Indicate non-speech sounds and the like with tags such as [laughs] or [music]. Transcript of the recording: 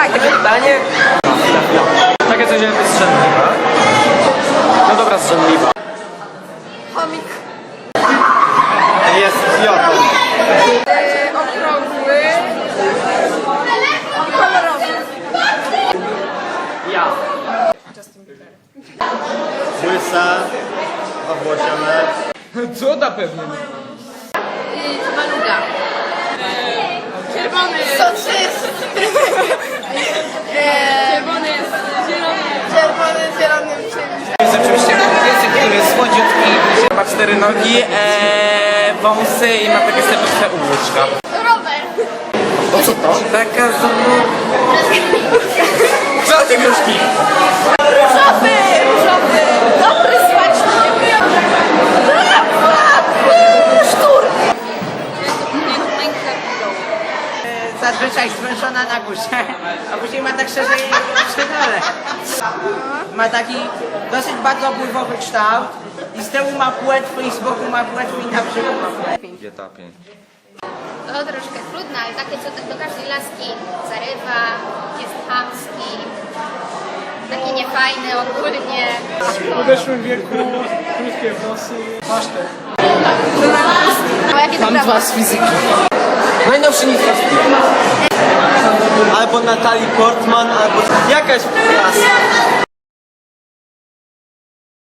Tak, takie pytanie. Takie coś jakby strzędliwa. No dobra, strzędliwa. Chomik. Jest idiotą. Okrągły. I kolorowy. Ja. Łysa, owłosione. Cuda pewnie. I maluga. Czerwony. Soczysty. Czerwony jest zielony. Czerwony z zielonym czymś. Jest oczywiście piesek, który jest słodziutki, ma cztery nogi, e, wąsy i ma takie serduszne ułóżka. Rower. O co to? Taka znowu... [laughs] Co ty gruszki? Zazwyczaj zwężona na górze, a później ma tak szerzej przy dole. Ma taki dosyć bardzo obływowy kształt i z tyłu ma płetwy i z boku ma płetwy i na brzuchu ma płetwy. Dieta 5. To troszkę trudne, ale takie co do każdej laski zarywa, jest chamski, taki niefajny ogólnie. W podeszłym wieku, krótkie włosy. Pasztet. A jakie to prawo? z fizyki. Najnowszy nic Albo Natalie Portman, albo jakaś klasa.